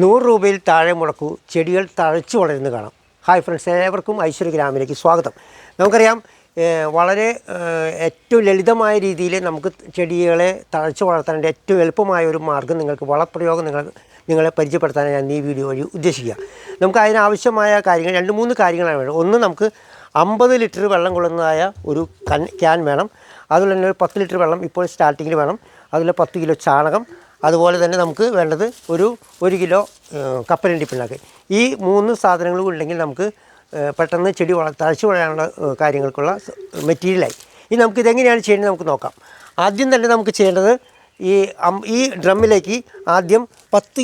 നൂറ് രൂപയിൽ താഴെ മുടക്കൂ ചെടികൾ തഴച്ചു വളരുന്ന കാണാം. ഹായ് ഫ്രണ്ട്സ് ഏവർക്കും ഐശ്വര്യ ഗ്രാമിലേക്ക് സ്വാഗതം. നമുക്കറിയാം വളരെ ഏറ്റവും ലളിതമായ രീതിയിൽ നമുക്ക് ചെടികളെ തഴച്ചു വളർത്താനുള്ള ഏറ്റവും എളുപ്പമായ ഒരു മാർഗം നിങ്ങൾക്ക് വളപ്രയോഗം നിങ്ങൾ നിങ്ങളെ പരിചയപ്പെടുത്താനാണ് ഞാൻ ഈ വീഡിയോ വഴി ഉദ്ദേശിക്കുക. നമുക്ക് അതിനാവശ്യമായ കാര്യങ്ങൾ രണ്ട് മൂന്ന് കാര്യങ്ങളാണ് വേണ്ടത്. ഒന്ന് നമുക്ക് അമ്പത് ലിറ്റർ വെള്ളം കൊള്ളുന്നതായ ഒരു കൻ ക്യാൻ വേണം. അതുപോലെ തന്നെ ഒരു പത്ത് ലിറ്റർ വെള്ളം ഇപ്പോൾ സ്റ്റാർട്ടിങ്ങിൽ വേണം. അതുപോലെ പത്ത് കിലോ ചാണകം. അതുപോലെ തന്നെ നമുക്ക് വേണ്ടത് ഒരു ഒരു കിലോ കപ്പലണ്ടി പിണ്ണാക്ക്. ഈ മൂന്ന് സാധനങ്ങളും ഉണ്ടെങ്കിൽ നമുക്ക് പെട്ടെന്ന് ചെടി വള തഴച്ചു വളരാനുള്ള കാര്യങ്ങൾക്കുള്ള മെറ്റീരിയലായി. ഇനി നമുക്ക് ഇതെങ്ങനെയാണ് ചെയ്യേണ്ടത് നമുക്ക് നോക്കാം. ആദ്യം തന്നെ നമുക്ക് ചെയ്യേണ്ടത് ഈ ഈ ഡ്രമ്മിലേക്ക് ആദ്യം പത്ത്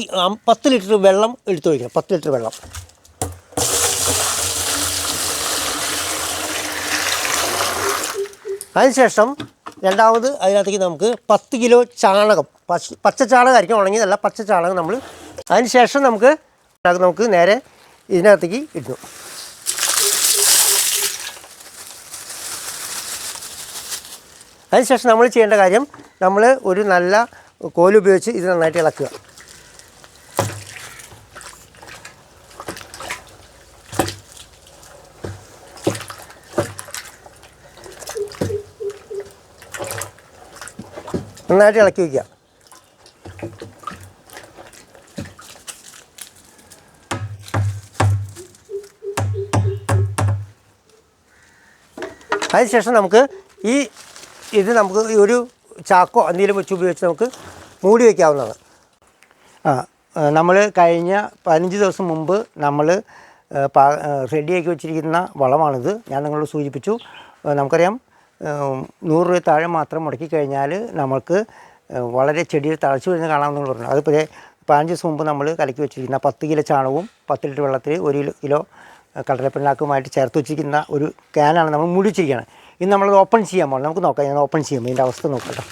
പത്ത് ലിറ്റർ വെള്ളം എടുത്തു വയ്ക്കണം പത്ത് ലിറ്റർ വെള്ളം. അതിനുശേഷം രണ്ടാമത് അതിനകത്തേക്ക് നമുക്ക് പത്ത് കിലോ ചാണകം പച്ച പച്ച ചാണകമായിരിക്കും ഉണങ്ങിയതല്ല ചാണകം നമ്മൾ അതിനുശേഷം നമുക്ക് അത് നമുക്ക് നേരെ ഇതിനകത്തേക്ക് ഇടുന്നു. അതിനുശേഷം നമ്മൾ ചെയ്യേണ്ട കാര്യം നമ്മൾ ഒരു നല്ല കോലുപയോഗിച്ച് ഇത് നന്നായിട്ട് ഇളക്കുക. നന്നായിട്ട് ഇളക്കി വയ്ക്കുക. അതിനുശേഷം നമുക്ക് ഈ ഇത് നമുക്ക് ഒരു ചാക്കോ എന്തെങ്കിലും വെച്ച് ഉപയോഗിച്ച് നമുക്ക് മൂടി വയ്ക്കാവുന്നതാണ്. ആ നമ്മൾ കഴിഞ്ഞ പതിനഞ്ച് ദിവസം മുമ്പ് നമ്മൾ റെഡിയാക്കി വെച്ചിരിക്കുന്ന വളമാണിത്. ഞാൻ നിങ്ങളോട് സൂചിപ്പിച്ചു. നമുക്കറിയാം നൂറ് രൂപ താഴെ മാത്രം മുടക്കി കഴിഞ്ഞാൽ നമുക്ക് വളരെ ചെടിയിൽ തഴച്ചു വരുന്നത് കാണാമെന്ന് പറഞ്ഞു. അതിപ്പോൾ പതിനഞ്ച് ദിവസം മുമ്പ് നമ്മൾ കലക്കി വെച്ചിരിക്കുന്ന പത്ത് കിലോ ചാണകവും പത്ത് ലിറ്റർ വെള്ളത്തിൽ ഒരു കിലോ കടലപ്പിണ്ണാക്കുമായിട്ട് ചേർത്ത് വെച്ചിരിക്കുന്ന ഒരു ക്യാനാണ് നമ്മൾ മുടിച്ചിരിക്കുകയാണ് ഇന്ന് നമ്മൾ ഓപ്പൺ ചെയ്യാൻ പോകണം നമുക്ക് നോക്കാം. ഞാൻ ഓപ്പൺ ചെയ്യാം. ഇതിന്റെ അവസ്ഥ നോക്കട്ടോ കേട്ടോ.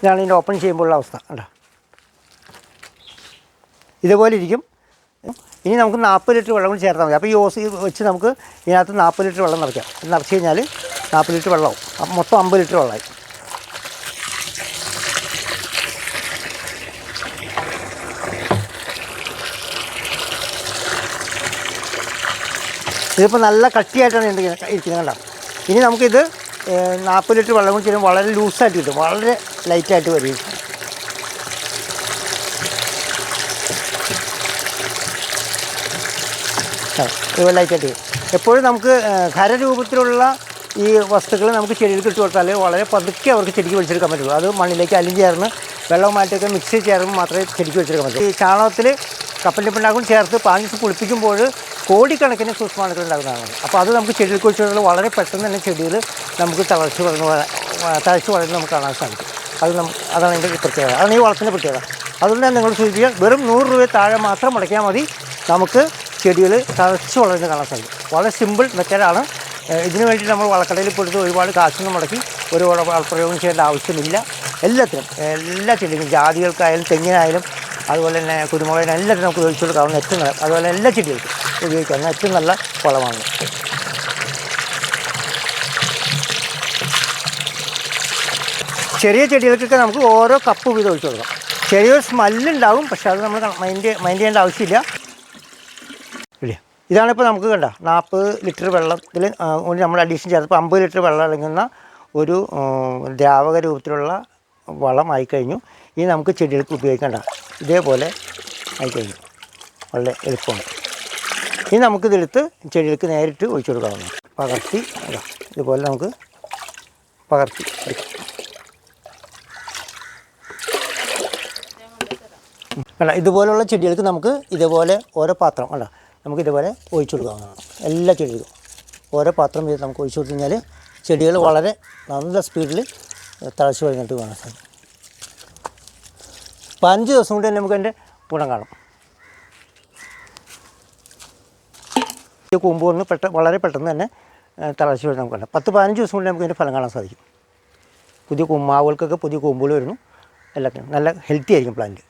ഇതാണ് ഇതിന്റെ ഓപ്പൺ ചെയ്യുമ്പോഴുള്ള അവസ്ഥ കണ്ടോ ഇതുപോലെ ഇരിക്കും. ഇനി നമുക്ക് നാൽപ്പത് ലിറ്റർ വെള്ളം കൂടി ചേർത്താൽ മതി. അപ്പോൾ ഈ ഓസ് വെച്ച് നമുക്ക് ഇതിനകത്ത് നാൽപ്പത് ലിറ്റർ വെള്ളം നിറയ്ക്കാം. നിറച്ച് കഴിഞ്ഞാൽ നാൽപ്പത് ലിറ്റർ വെള്ളമാവും. മൊത്തം അമ്പത് ലിറ്റർ വെള്ളമായി. ഇതിപ്പോൾ നല്ല കട്ടിയായിട്ടാണ് ഇരിക്കുന്നത്. കണ്ടോ? ഇനി നമുക്കിത് നാൽപ്പത് ലിറ്റർ വെള്ളം കൊണ്ട് ചെയ്യുമ്പോൾ വളരെ ലൂസായിട്ട് കിട്ടും. വളരെ ലൈറ്റായിട്ട് വരും. ഇതുപോലെ ലൈറ്റായിട്ട്. എപ്പോഴും നമുക്ക് ഖരരൂപത്തിലുള്ള ഈ വസ്തുക്കൾ നമുക്ക് ചെടിയിൽ ഇട്ട് കൊടുത്താൽ വളരെ പതുക്കെ അവർക്ക് ചെടിക്ക് വലിച്ചെടുക്കാൻ പറ്റുള്ളൂ. അത് മണ്ണിലേക്ക് അലിഞ്ഞ് ചേർന്ന് വെള്ളവുമായിട്ടൊക്കെ മിക്സ് ചേർന്ന് മാത്രമേ ചെടിക്ക് വലിച്ചെടുക്കാൻ പറ്റൂ ഈ ചാണകത്തിൽ കപ്പലിന്റെ പിണ്ണാക്കും ചേർത്ത് പാഞ്ച് കുളിപ്പിക്കുമ്പോൾ കോടിക്കണക്കിന് സൂക്ഷ്മാണുക്കൾ ഉണ്ടാകുന്നതാണ്. അപ്പോൾ അത് നമുക്ക് ചെടിയിൽ കുഴിച്ചുള്ള വളരെ പെട്ടെന്ന് തന്നെ ചെടിയിൽ നമുക്ക് തളർച്ച വളർന്ന് വള- വളരെ നമുക്ക് കാണാൻ സാധിക്കും. അത് നമുക്ക് അതാണ് അതിന്റെ പ്രത്യേകത. അതാണ് ഈ വളത്തിന്റെ പ്രത്യേകത. അതുകൊണ്ട് തന്നെ നിങ്ങൾ സൂചിപ്പിക്കുക വെറും നൂറ് രൂപ താഴെ മാത്രം മുടക്കിയാൽ മതി നമുക്ക് ചെടികൾ തഴച്ച് വളർന്ന് കാണാൻ സാധിക്കും. വളരെ സിമ്പിൾ മെത്തേഡാണ്. ഇതിനു വേണ്ടി നമ്മൾ വളക്കടയിൽ കൊടുത്ത് ഒരുപാട് കാശൊന്നും മുടക്കി ഒരുപാട് വള വളപ്രയോഗം ചെയ്യേണ്ട ആവശ്യമില്ല. എല്ലാത്തിനും എല്ലാ ചെടികളും ജാതികൾക്കായാലും തെങ്ങിനായാലും അതുപോലെ തന്നെ കുരുമുളകിനെല്ലാം നമുക്ക് ഉപയോഗിച്ച് കൊടുക്കാവുന്ന നല്ല അതുപോലെ എല്ലാ ചെടികൾക്കും. ഉപയോഗിക്കാവുന്ന ഏറ്റവും നല്ല വളമാണ് ചെറിയ ചെടികൾക്കൊക്കെ നമുക്ക് ഓരോ കപ്പ് വീതം ഒഴിച്ചു കൊടുക്കാം. ചെറിയൊരു സ്മെല്ലുണ്ടാവും പക്ഷെ അത് നമ്മൾ മൈൻഡ് മൈൻഡ് ചെയ്യേണ്ട ആവശ്യമില്ല. ഇല്ല? ഇതാണിപ്പോൾ നമുക്ക് കണ്ട നാൽപ്പത് ലിറ്റർ വെള്ളത്തിൽ നമ്മൾ അഡീഷൻ ചേർത്തപ്പോൾ അമ്പത് ലിറ്റർ വെള്ളം അടങ്ങുന്ന ഒരു ദ്രാവക രൂപത്തിലുള്ള വളമായി കഴിഞ്ഞു. ഇനി നമുക്ക് ചെടികൾക്ക് ഉപയോഗിക്കേണ്ട ഇതേപോലെ ആയിക്കഴിഞ്ഞു വളരെ എളുപ്പമാണ്. ഇനി നമുക്കിതെടുത്ത് ചെടികൾക്ക് നേരിട്ട് ഒഴിച്ചു കൊടുക്കാവുന്നതാണ്. പകർത്തി ഇതുപോലെ നമുക്ക് പകർത്തി എടുക്കാം. കണ്ട ഇതുപോലുള്ള ചെടികൾക്ക് നമുക്ക് ഇതുപോലെ ഓരോ പാത്രം അല്ല നമുക്ക് ഇതുപോലെ ഒഴിച്ചു കൊടുക്കാവുന്നതാണ്. എല്ലാ ചെടികളും ഓരോ പാത്രം ചെയ്ത് നമുക്ക് ഒഴിച്ചു കൊടുത്തു കഴിഞ്ഞാൽ ചെടികൾ വളരെ നല്ല സ്പീഡിൽ തളച്ചു കഴിഞ്ഞിട്ട് കാണാൻ സാധിക്കും പതിനഞ്ച് ദിവസം കൊണ്ട് തന്നെ നമുക്ക് അതിന്റെ ഗുണം കാണും. ഈ കൂമ്പ് വന്ന് പെട്ട വളരെ പെട്ടെന്ന് തന്നെ തളച്ച് വരുന്നത് നമുക്ക് കണ്ടാം. പത്ത് പതിനഞ്ച് ദിവസം കൊണ്ട് നമുക്ക് അതിന്റെ ഫലം കാണാൻ സാധിക്കും. പുതിയ കൂമ്പാവുകൾക്കൊക്കെ പുതിയ കൂമ്പുകൾ വരുന്നു. എല്ലാത്തിനും നല്ല ഹെൽത്തി ആയിരിക്കും പ്ലാന്റ്.